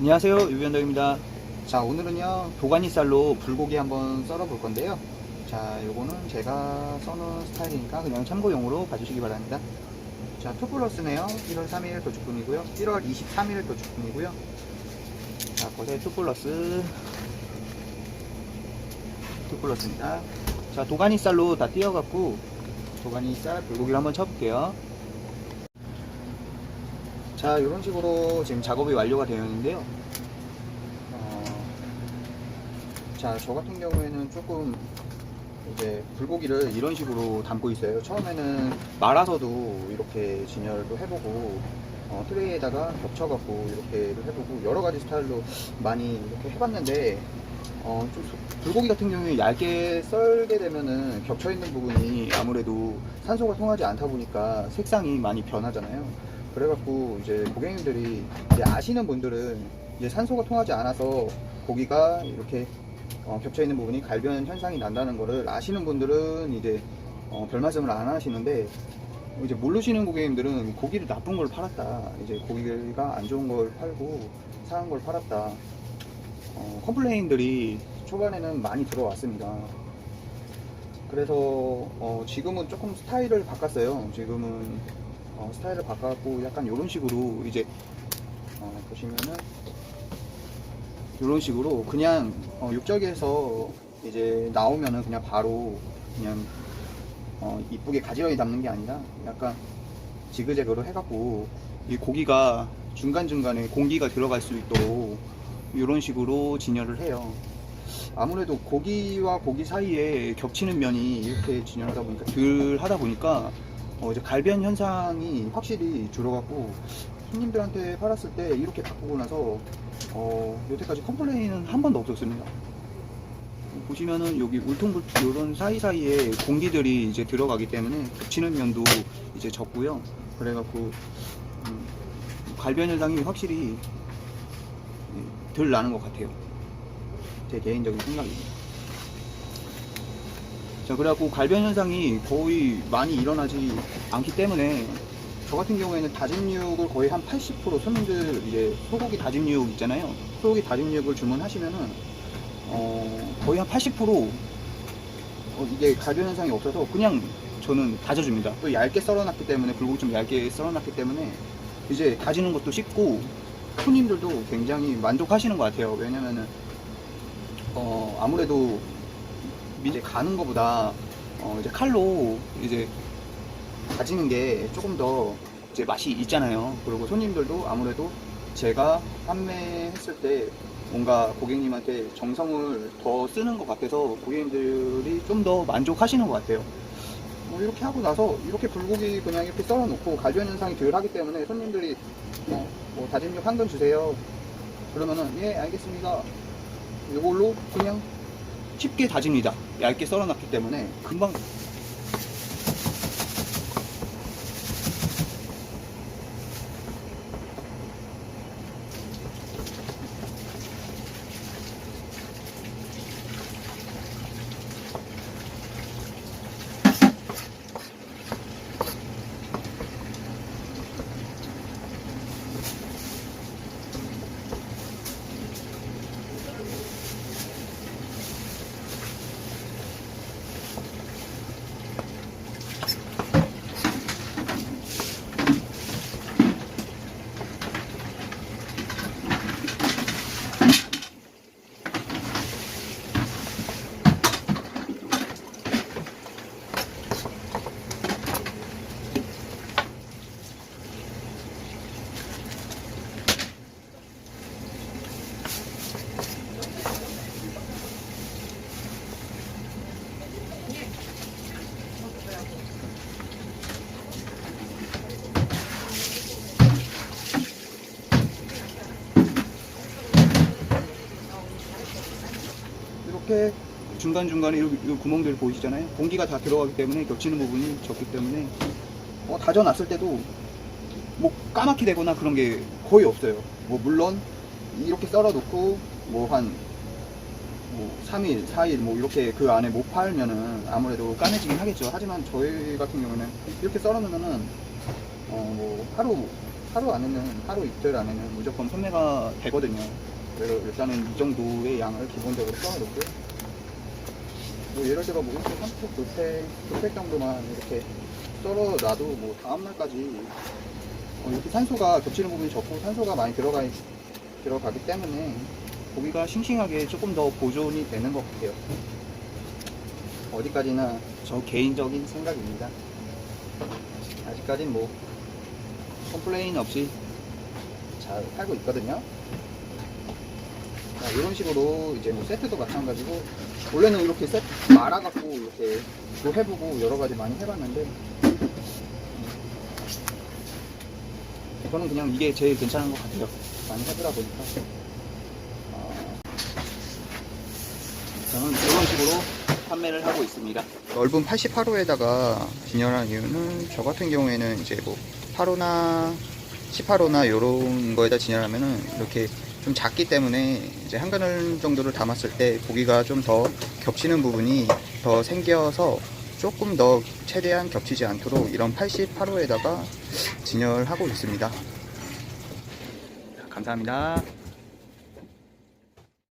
안녕하세요 유변덕입니다. 자 오늘은요 도가니살로 불고기 한번 썰어 볼 건데요. 자 요거는 제가 써놓은 스타일이니까 그냥 참고용으로 봐주시기 바랍니다. 자 투플러스네요. 1월 3일 도축분이고요. 1월 23일 도축분이고요. 자 고세 투플러스. 투플러스입니다. 자 도가니살로 다 띄어갖고 도가니살 불고기를 한번 쳐볼게요 자 이런 식으로 지금 작업이 완료가 되어 있는데요 어, 자저 같은 경우에는 조금 이제 불고기를 이런 식으로 담고 있어요 처음에는 말아서도 이렇게 진열도 해보고 어, 트레이에다가 겹쳐갖고 이렇게도 해보고 여러 가지 스타일로 많이 이렇게 해봤는데 어, 좀 소- 불고기 같은 경우에 얇게 썰게 되면은 겹쳐 있는 부분이 아무래도 산소가 통하지 않다 보니까 색상이 많이 변하잖아요. 그래갖고 이제 고객님들이 이제 아시는 분들은 이제 산소가 통하지 않아서 고기가 이렇게 어, 겹쳐 있는 부분이 갈변 현상이 난다는 거를 아시는 분들은 이제 어, 별 말씀을 안 하시는데 이제 모르시는 고객님들은 고기를 나쁜 걸 팔았다. 이제 고기가 안 좋은 걸 팔고 상한 걸 팔았다. 어, 컴플레인들이 초반에는 많이 들어왔습니다. 그래서 어, 지금은 조금 스타일을 바꿨어요. 지금은 어, 스타일을 바꿨고 약간 이런 식으로 이제 어, 보시면은 이런 식으로 그냥 어, 육적에서 이제 나오면은 그냥 바로 그냥 어, 이쁘게 가지런히 담는 게 아니라 약간 지그재그로 해갖고 이 고기가 중간중간에 공기가 들어갈 수 있도록 이런 식으로 진열을 해요. 아무래도 고기와 고기 사이에 겹치는 면이 이렇게 진열하다 보니까 덜 하다 보니까 어, 이제 갈변 현상이 확실히 줄어갖고 손님들한테 팔았을 때 이렇게 바꾸고 나서 어, 여태까지 컴플레인은 한 번도 없었습니다. 보시면은 여기 울퉁불 이런 사이사이에 공기들이 이제 들어가기 때문에 겹치는 면도 이제 적고요. 그래갖고 음, 갈변 현상이 확실히 덜 나는 것 같아요. 제 개인적인 생각입니다. 자, 그래갖고 갈변 현상이 거의 많이 일어나지 않기 때문에 저 같은 경우에는 다짐육을 거의 한 80% 손님들 이제 소고기 다짐육 있잖아요. 소고기 다짐육을 주문하시면은 어, 거의 한 80% 어, 이게 갈변 현상이 없어서 그냥 저는 다져줍니다. 또 얇게 썰어놨기 때문에 불고기 좀 얇게 썰어놨기 때문에 이제 다지는 것도 쉽고 손님들도 굉장히 만족하시는 것 같아요. 왜냐면은 어, 아무래도 이제 가는 것보다 어, 이제 칼로 이제 다지는 게 조금 더 이제 맛이 있잖아요. 그리고 손님들도 아무래도 제가 판매했을 때 뭔가 고객님한테 정성을 더 쓰는 것 같아서 고객님들이 좀 더 만족하시는 것 같아요. 뭐 이렇게 하고 나서 이렇게 불고기 그냥 이렇게 썰어놓고 갈변 현상이 덜 하기 때문에 손님들이 어, 뭐 다짐육 한 근 주세요. 그러면은 예 알겠습니다. 이걸로 그냥 쉽게 다집니다. 얇게 썰어놨기 때문에 금방 이렇게 중간중간에 이, 이 구멍들 보이시잖아요. 공기가 다 들어가기 때문에 겹치는 부분이 적기 때문에 어, 다져놨을 때도 뭐 까맣게 되거나 그런 게 거의 없어요. 뭐 물론 이렇게 썰어놓고 뭐한 뭐 3일, 4일 뭐 이렇게 그 안에 못 팔면은 아무래도 까매지긴 하겠죠. 하지만 저희 같은 경우는 이렇게 썰어놓으면은 어 뭐 하루 하루 안에는 하루 이틀 안에는 무조건 판매가 되거든요. 그래서 일단은 이 정도의 양을 기본적으로 써놓고요. 뭐 예를 들어 뭐 일주일 3팩, 2팩, 2팩 정도만 이렇게 썰어 놔도 뭐 다음날까지 어, 이렇게 산소가 겹치는 부분이 적고 산소가 많이 들어가 있- 들어가기 때문에 고기가 싱싱하게 조금 더 보존이 되는 것 같아요. 어디까지나 저 개인적인 생각입니다. 아직까진 뭐 컴플레인 없이 잘 팔고 있거든요. 자, 이런 식으로 이제 뭐 세트도 마찬가지고 원래는 이렇게 세트 말아갖고 이렇게 또 해보고 여러 가지 많이 해봤는데 음, 저는 그냥 이게 제일 괜찮은 것 같아요. 많이 해보다 보니까 어, 저는 이런 식으로 판매를 하고 있습니다. 넓은 88호에다가 진열한 이유는 저 같은 경우에는 이제 뭐 8호나 18호나 이런 거에다 진열하면은 이렇게 좀 작기 때문에 이제 한 그늘 정도를 담았을 때 고기가 좀 더 겹치는 부분이 더 생겨서 조금 더 최대한 겹치지 않도록 이런 88호에다가 진열하고 있습니다. 감사합니다.